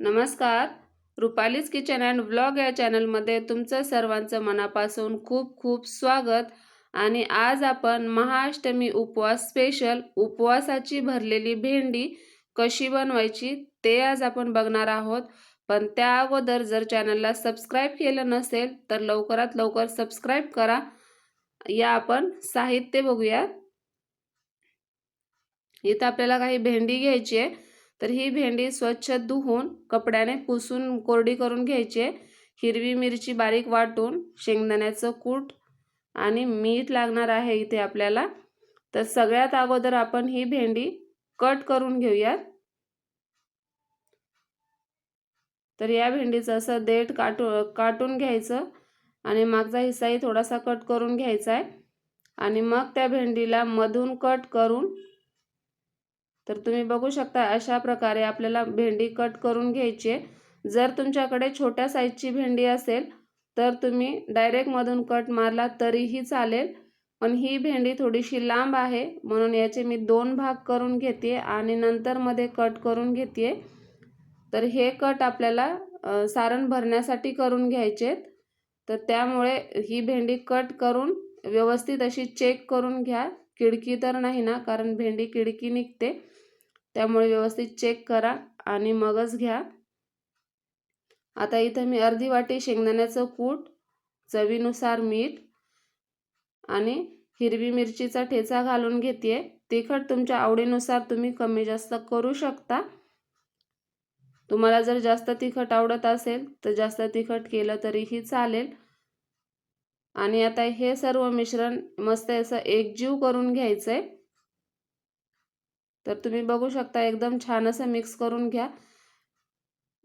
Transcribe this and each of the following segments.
नमस्कार. रुपालीज kitchen and blog या चॅनलमध्ये तुमचं सर्वांचं मनापासून खूप खूप स्वागत. आणि आज आपण महाअष्टमी उपवास स्पेशल उपवासाची भरलेली भेंडी कशी बनवायची ते आज आपण बघणार आहोत. पण त्या अगोदर जर चॅनलला सबस्क्राईब केलं नसेल तर लवकरात लवकर सबस्क्राईब करा. या आपण साहित्य बघूया इथं आपल्याला काही भेंडी घ्यायची आहे. तर ही भेंडी स्वच्छ धुवून कपड्याने पुसून कोरडी करून घ्यायची आहे. हिरवी मिरची बारीक वाटून शेंगदाण्याचं कूट आणि मीठ लागणार आहे इथे आपल्याला. तर सगळ्यात अगोदर आपण ही भेंडी कट करून घेऊयात. तर या भेंडीचं असं देठ काटू काटून घ्यायचं आणि मागचा हिस्साही थोडासा कट करून घ्यायचा आहे. आणि मग त्या भेंडीला मधून कट करून तर तुम्ही बघू शकता अशा प्रकारे आपल्याला भेंडी कट करून घ्यायची आहे. जर तुमच्याकडे छोट्या साईजची भेंडी असेल तर तुम्ही डायरेक्टमधून कट मारला तरीही चालेल. पण ही भेंडी थोडीशी लांब आहे म्हणून याचे मी दोन भाग करून घेते आणि नंतर मध्ये कट करून घेते. तर हे कट आपल्याला सारण भरण्यासाठी करून घ्यायचे तर त्यामुळे ही भेंडी कट करून व्यवस्थित अशी चेक करून घ्या. किडकी तर नाही ना कारण भेंडी किडकी निघते. त्यामुळे व्यवस्थित चेक करा आणि मगच घ्या. आता इथं मी अर्धी वाटी शेंगदाण्याचं कूट चवीनुसार मीठ आणि हिरवी मिरचीचा ठेचा घालून घेते तिखट तुमच्या आवडीनुसार तुम्ही कमी जास्त करू शकता. तुम्हाला जर जास्त तिखट आवडत असेल तर जास्त तिखट केलं तरीही चालेल. आणि आता हे सर्व मिश्रण मस्त असं एकजीव करून घ्यायचं आहे तर तुम्ही बघू शकता एकदम छान असं मिक्स करून घ्या.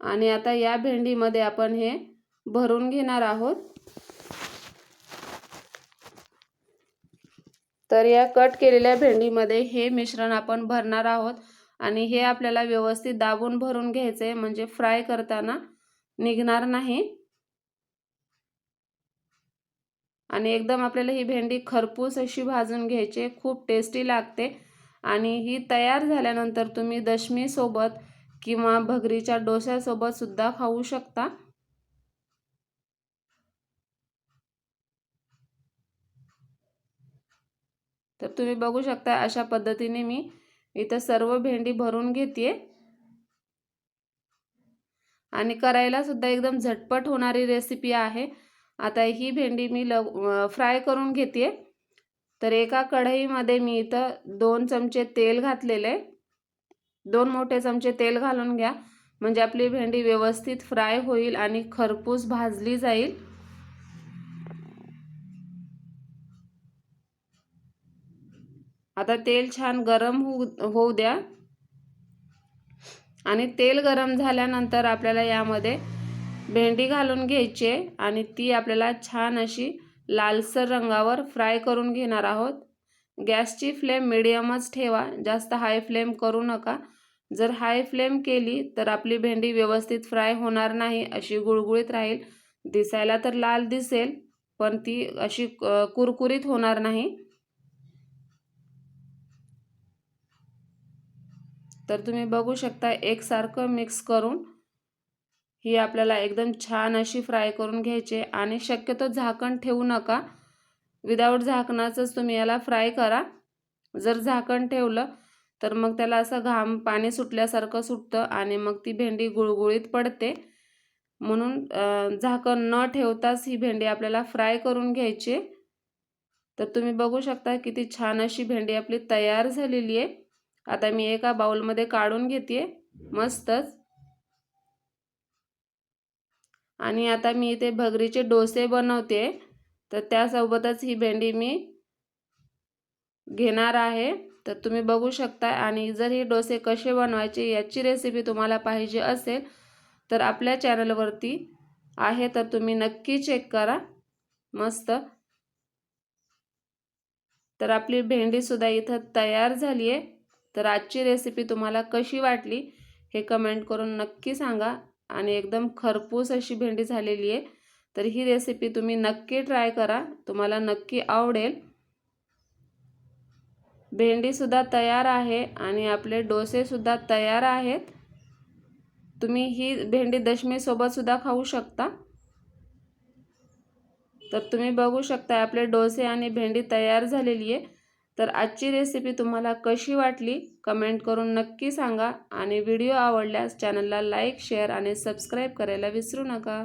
आणि आता या भेंडीमध्ये आपण हे भरून घेणार आहोत. तर या कट केलेल्या भेंडीमध्ये हे मिश्रण आपण भरणार आहोत. आणि हे आपल्याला व्यवस्थित दाबून भरून घ्यायचे म्हणजे फ्राय करताना निघणार नाही. आणि एकदम आपल्याला ही भेंडी खरपूस अशी भाजून घ्यायची खूप टेस्टी लागते. आणि ही तयार झाल्यानंतर तुम्ही दशमीसोबत किंवा भगरीच्या डोश्यासोबत सुद्धा खाऊ शकता. तर तुम्ही बघू शकता अशा पद्धतीने मी इथं सर्व भेंडी भरून घेते आणि करायला सुद्धा एकदम झटपट होणारी रेसिपी आहे. आता ही भेंडी मी ल फ्राय करून घेते तर एका कढईमध्ये मी इथं दोन चमचे तेल घातलेले. दोन मोठे चमचे तेल घालून घ्या. म्हणजे आपली भेंडी व्यवस्थित फ्राय होईल आणि खरपूस भाजली जाईल. आता तेल छान गरम होऊ होऊ द्या. आणि तेल गरम झाल्यानंतर आपल्याला यामध्ये भेंडी घालून घ्यायची आणि ती आपल्याला छान अशी लालसर रंगावर फ्राय करून घेणार आहोत. गॅसची फ्लेम मिडियमच ठेवा. जास्त हाय फ्लेम करू नका. जर हाय फ्लेम केली तर आपली भेंडी व्यवस्थित फ्राय होणार नाही अशी गुळगुळीत राहील. दिसायला तर लाल दिसेल पण ती अशी कुरकुरीत होणार नाही. तर तुम्ही बघू शकता एकसारखं मिक्स करून ही आपल्याला एकदम छान अशी फ्राय करून घ्यायची आणि शक्यतो झाकण ठेवू नका. विदाऊट झाकणाचंच तुम्ही याला फ्राय करा. जर झाकण ठेवलं तर मग त्याला असं घाम पाणी सुटल्यासारखं सुटतं आणि मग ती भेंडी गुळगुळीत पडते. म्हणून झाकण न ठेवताच ही भेंडी आपल्याला फ्राय करून घ्यायची तर तुम्ही बघू शकता किती छान अशी भेंडी आपली तयार झालेली आहे. आता मी एका बाउलमध्ये काढून घेते मस्तच. आणि आता मी इथे भगरीचे डोसे बनवते. तर त्यासोबतच ही भेंडी मी घेणार आहे. तर तुम्ही बघू शकता आणि जर हे डोसे कसे बनवायचे याची रेसिपी तुम्हाला पाहिजे असेल तर आपल्या चॅनलवरती आहे. तर तुम्ही नक्की चेक करा. मस्त. तर आपली भेंडीसुद्धा इथं तयार झाली आहे तर आजची रेसिपी तुम्हाला कशी वाटली हे कमेंट करून नक्की सांगा. आणि एकदम खरपूस अशी भेंडी झालेली आहे. तर ही रेसिपी तुम्ही नक्की ट्राय करा. तुम्हाला नक्की आवडेल. भेंडीसुद्धा तयार आहे आणि आपले डोसेसुद्धा तयार आहेत. तुम्ही ही भेंडी दशमीसोबतसुद्धा खाऊ शकता. तर तुम्ही बघू शकता आपले डोसे आणि भेंडी तयार झालेली आहे. तर आजची रेसिपी तुम्हाला कशी वाटली कमेंट करून नक्की सांगा आणि व्हिडिओ आवडल्यास चॅनलला लाईक शेअर आणि सबस्क्राईब करायला विसरू नका.